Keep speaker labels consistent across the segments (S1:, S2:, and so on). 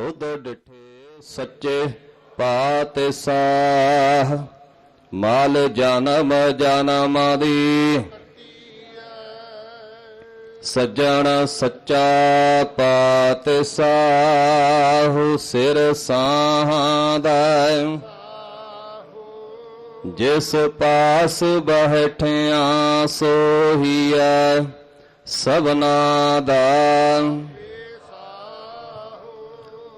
S1: ਤੁਧ ਡਿਠੇ ਸੱਚੇ ਪਾਤ ਸਾਹ ਮਾਲ ਜਨਮ ਜਨਮ ਦੀ। ਸੱਜਣ ਸੱਚਾ ਪਾਤ ਸਾਹੂ ਸਿਰ ਸਾਹਾਦਾ ਜਿਸ ਪਾਸ ਬਹਿਠਿਆ ਸੋਹੀਐ ਸਭਨਾ ਦਾ।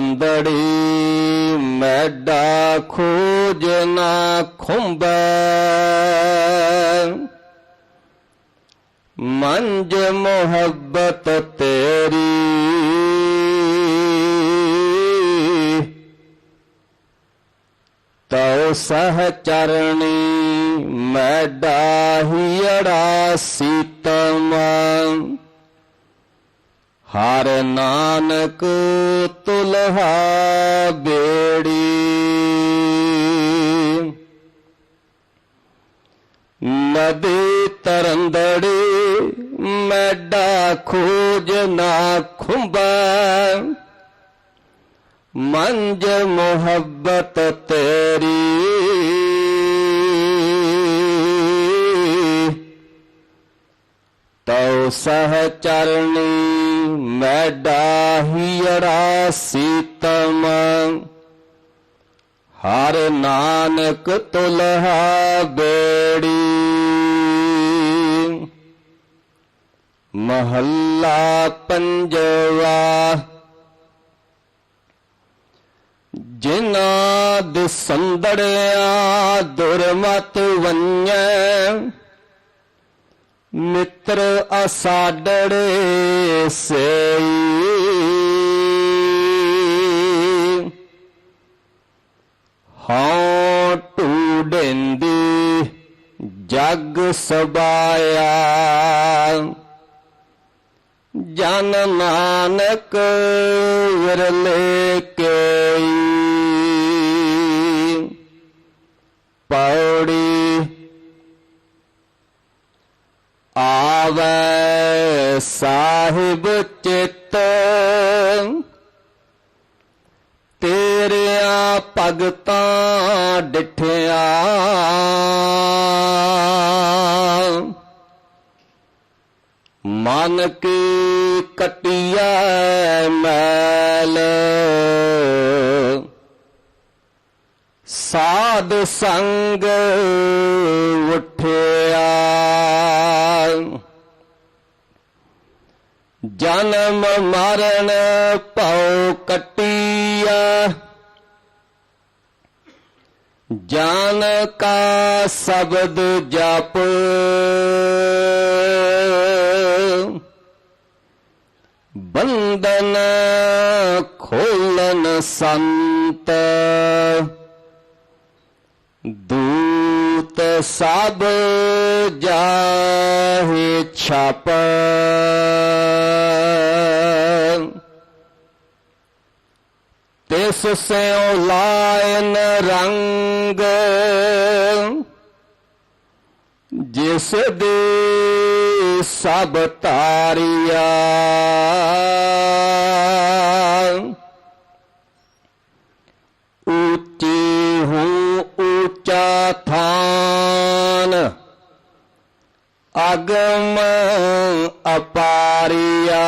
S1: ਨਦੀ ਮੈਡਾ ਖੋਜ ਨਾ ਖੁੰਬੈ। ਮੰਜ ਮੁਹੱਬਤ ਤੇਰੀ। ਤਉ ਸਹ ਚਰਣੀ ਮੈਡਾ ਹੀੜਾ ਸੀਤ ਹਰ ਨਾਨਕ ਤੁਲਹਾ ਬੇੜੀ। ਨਦੀ ਤਰੰਦੜੀ ਮੈਡਾ ਖੋਜ ਨਾ ਖੁੰਬਾ। ਮੰਜ ਮੁਹੱਬਤ ਤੇਰੀ। ਤਉ ਸਹ ਚਰਣੀ ਮੈਡਾ ਸੀਤਮ। ਹਰ ਨਾਨਕ ਤੁਲਹਾ ਬੇੜੀ। ਮਹੱਲਾ ਪੰਜਵਾ। ਜਿਨ੍ਹਾਂ ਦਸੰਦੜਿਆ ਦੁਰਮਤ ਵੰਨੈ ਮਿੱਤਰ ਅਸਾਡੜੇ ਸੇਈ। ਹਾਂ ਟੂਡੰਦੀ ਜਗ ਸਬਾਇਆ। ਜਨ ਨਾਨਕ ਵਿਰਲੇ ਕੇਈ। ਪੌੜੀ ਆਵੇ ਸਾਹਿਬ ਚਿੱਤ ਤੇਰਿਆਂ ਭਗਤਾਂ ਡਿਠਿਆ। ਮਨ ਕੀ ਕਟਿਆ ਮੈਲ ਸਾਧ ਸੰਗ ਉਠਿਆ ਜਨਮ ਮਰਨ ਭਉ ਕਟਿਆ। ਜਾਨ ਕਾ ਸ਼ਬਦ ਜਪ। ਬੰਦਨ ਖੋਲਨ ਸੰਤ। ਦੂਤ ਸਭ ਜਾਏ ਛਾਪ। ਤਿਸ ਸਿਉ ਲਾਇਨ ਰੰਗ। ਜਿਸ ਦੇ ਸਭ ਤਾਰਿਆ ਉੱਚੀ ਹੂੰ ਉੱਚਾ ਥਾਨ। ਅਗਮ ਅਪਾਰਿਆ।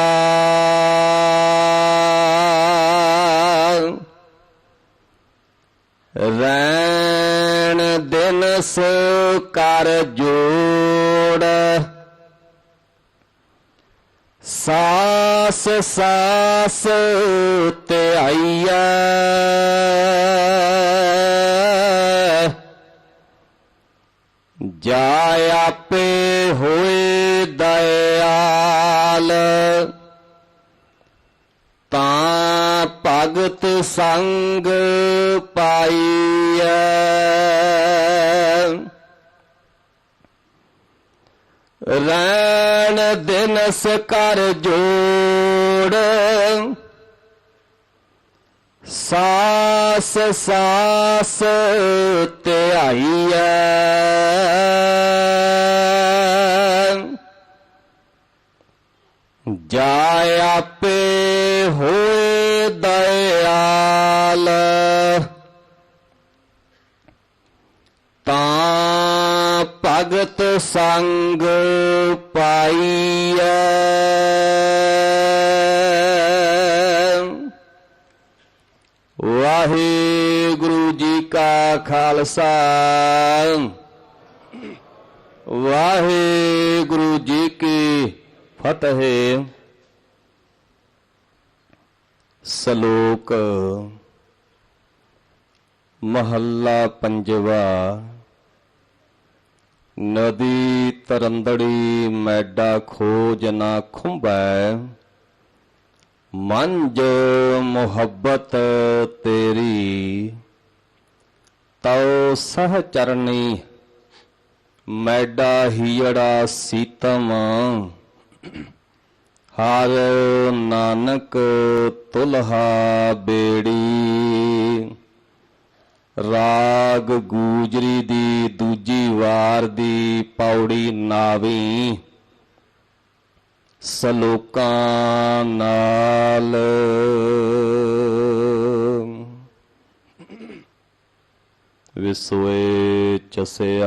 S1: ਰੈਣ ਦਿਨਸ ਕਰ ਜੋੜ। ਸਾਸ ਸਾਸ ਧਿਆਈਐ ਜਾ ਆਪੇ ਹੋਏ ਦਇਆਲ ਤਾਂ ਭਗਤ ਸੰਗ ਪਾਈਐ। ਰੈਣ ਦਿਨਸ ਕਰ ਜੋੜ ਸਾਸ ਸਾਸ ਧਿਆਈਐ। ਜਾ ਆਪੇ ਦਇਆਲ ਤਾਂ ਭਗਤ ਸੰਗ ਪਾਈਐ। ਵਾਹਿਗੁਰੂ ਜੀ ਕਾ ਖਾਲਸਾ। ਵਾਹਿਗੁਰੂ ਜੀ ਕੀ ਫਤਿਹ। ਸ਼ਲੋਕ ਮਹੱਲਾ ਪੰਜਵਾ। ਨਦੀ ਤਰੰਦੜੀ ਮੈਡਾ ਖੋਜ ਨਾ ਖੁੰਬੈ ਮੰਜ ਮੁਹੱਬਤ ਤੇਰੀ। ਤਉ ਸਹ ਚਰਨੀ ਮੈਡਾ ਹੀੜਾ ਸੀਤਮ। ਹਰ ਨਾਨਕ ਤੁਲਹਾ ਬੇੜੀ। ਰਾਗ ਗੂਜਰੀ ਦੀ ਦੂਜੀ ਵਾਰ ਦੀ ਪੌੜੀ ਨਾਵੀ ਸਲੋਕਾਂ ਨਾਲ। ਵਿਸੋਏ ਚਸਿਆ